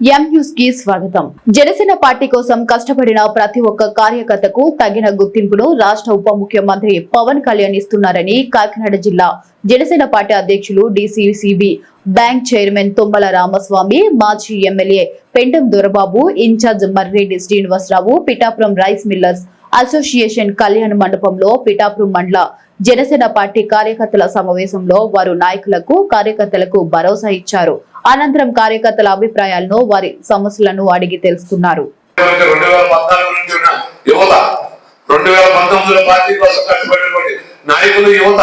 కి స్వాగతం. జనసేన పార్టీ కోసం కష్టపడిన ప్రతి ఒక్క కార్యకర్తకు తగిన గుర్తింపును రాష్ట్ర ఉప ముఖ్యమంత్రి పవన్ కళ్యాణ్ ఇస్తున్నారని కాకినాడ జిల్లా జనసేన పార్టీ అధ్యక్షులు DCCB bank chairman Tummala Ramaswamy మాజీ MLA Pendam Dorababu incharge Marreddy Srinivasarao Pithapuram rice millers association కళ్యాణ మండపంలో పిఠాపురం మండల జనసేన పార్టీ కార్యకర్తల సమావేశంలో వారు నాయకులకు కార్యకర్తలకు భరోసా ఇచ్చారు. అనంతరం కార్యకర్తల అభిప్రాయాలను వారి సమస్యలను అడిగి తెలుసుకున్నారు. రెండు వేల పంతొమ్మిదిలో పార్టీ కోసం కష్టపడినటువంటి నాయకులు యువత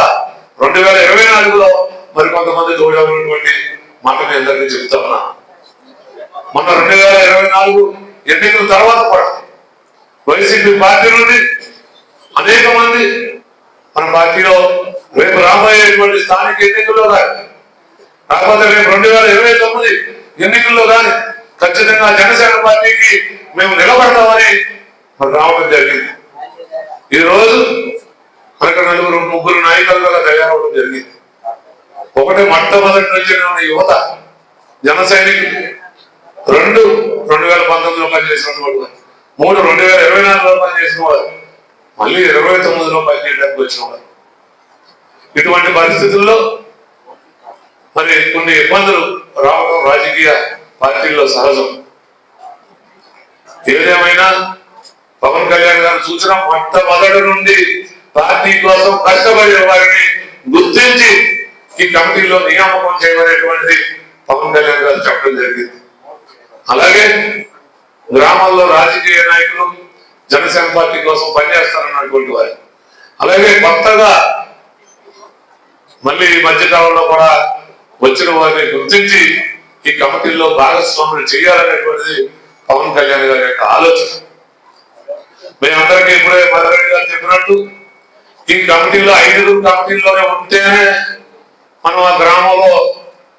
రెండు వేల ఇరవై నాలుగులో మరి కొంతమంది తోడైనటువంటి మాట నేను అందరికీ చెప్తా ఉన్నా. మొన్న రెండు వేల ఇరవై నాలుగు ఎన్నికల తర్వాత కూడా వైసీపీ పార్టీ నుండి అనేక మంది మన పార్టీలో రేపు రాబోయేటువంటి స్థానిక ఎన్నికల్లో కాకపోతే మేము రెండు వేల ఇరవై తొమ్మిది ఎన్నికల్లో కానీ ఖచ్చితంగా జనసేన పార్టీకి మేము నిలబడతామని మరి రావడం జరిగింది. ఈ రోజు మనకు నలుగురు ముగ్గురు నాయకులుగా తయారవడం జరిగింది. ఒకటి మొట్టమొదటి నుంచి ఉన్న యువత జన సైనికులు రెండు రెండు వేల పంతొమ్మిదిలో పనిచేసిన వాళ్ళు మూడు రెండు వేల ఇరవై నాలుగులో పనిచేసిన వారు మళ్ళీ ఇరవై తొమ్మిదిలో పనిచేయడానికి వచ్చిన వారు ఇటువంటి పరిస్థితుల్లో కొన్ని ఇబ్బందులు రావడం రాజకీయ పార్టీల్లో సహజం. ఏదేమైనా పవన్ కళ్యాణ్ గారు సూచన మొట్టమొదటి నుండి పార్టీ కోసం కష్టపడే వారిని గుర్తించి ఈ కమిటీలో నియామకం చేయబడేటువంటి పవన్ కళ్యాణ్ గారు చెప్పడం జరిగింది. అలాగే గ్రామాల్లో రాజకీయ నాయకులు జనసేన పార్టీ కోసం పనిచేస్తారన్నటువంటి వారు. అలాగే కొత్తగా మళ్ళీ మధ్యకాలంలో కూడా వచ్చిన వారిని గుర్తించి ఈ కమిటీల్లో భాగస్వాములు చేయాలనేటువంటిది పవన్ కళ్యాణ్ గారి యొక్క ఆలోచన. మేమందరికీ ఇప్పుడే మధురెడ్డి గారు చెప్పినట్టు ఈ కమిటీలో ఐదుగురు కమిటీల్లోనే ఉంటేనే మనం ఆ గ్రామంలో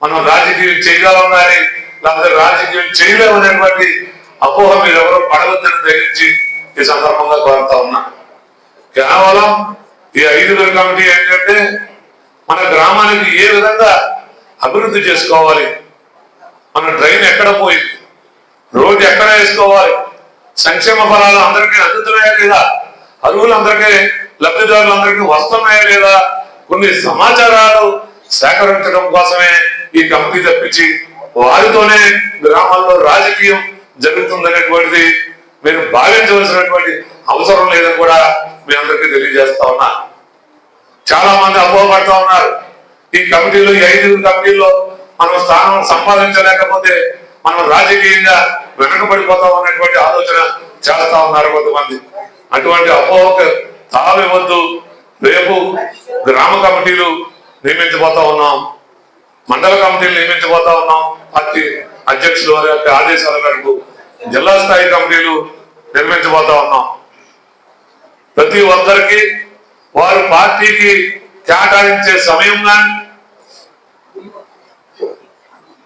మనం రాజకీయం చేయగలం కానీ లేకపోతే రాజకీయం చేయలేము అనేటువంటి అపోహ మీరు ఎవరో పడవద్దని ధరించి ఈ సందర్భంగా కోరుతా ఉన్నా. కేవలం ఈ ఐదుగురు కమిటీ ఏంటంటే మన గ్రామానికి ఏ విధంగా అభివృద్ధి చేసుకోవాలి. మన డ్రైన్ ఎక్కడ పోయింది? రోడ్డు ఎక్కడ వేసుకోవాలి? సంక్షేమ ఫలాలు అందరికీ అందుతున్నాయా లేదా? అరువులు అందరికీ లబ్ధిదారులు అందరికీ వస్తున్నాయా లేదా? కొన్ని సమాచారాలు సేకరించడం కోసమే ఈ కమిటీ తప్పించి వారితోనే గ్రామాల్లో రాజకీయం జరుగుతుందనేటువంటిది మీరు భావించవలసినటువంటి అవసరం లేదని కూడా మీ అందరికీ తెలియజేస్తా ఉన్నా. చాలా మంది అపోహపడతా ఉన్నారు. ఈ కమిటీలో ఈ ఐదుగురు కమిటీలో మనం స్థానం సంపాదించలేకపోతే మనం రాజకీయంగా వెనకబడిపోతాం అనేటువంటి ఆలోచన చేస్తా ఉన్నారు కొంతమంది. అటువంటి అపోహకు తావివద్దు రేపు గ్రామ కమిటీలు నియమించబోతా ఉన్నాం. మండల కమిటీలు నియమించబోతా ఉన్నాం. పార్టీ అధ్యక్షుల వారి యొక్క ఆదేశాల మేరకు జిల్లా స్థాయి కమిటీలు నిర్మించబోతా ఉన్నాం. ప్రతి ఒక్కరికి వారు పార్టీకి కేటాయించే సమయం కానీ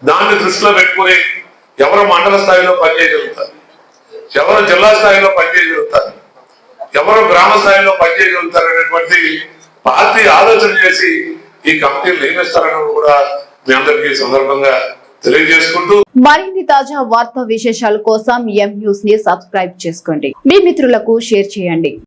దాన్ని దృష్టిలో పెట్టుకుని ఎవరు మండల స్థాయిలో పనిచేయగలుగుతారు? ఎవరు జిల్లా స్థాయిలో పనిచేయగలుగుతారు? ఎవరు గ్రామ స్థాయిలో పనిచేయగలుగుతారు అనేటువంటి పార్టీ ఆలోచన చేసి ఈ కమిటీలు నియమిస్తారని కూడా మీ అందరికీ ఈ సందర్భంగా తెలియజేసుకుంటూ మరిన్ని తాజా వార్తా విశేషాల కోసం ఎం న్యూస్ని సబ్స్క్రైబ్ చేసుకోండి. మీ మిత్రులకు షేర్ చేయండి.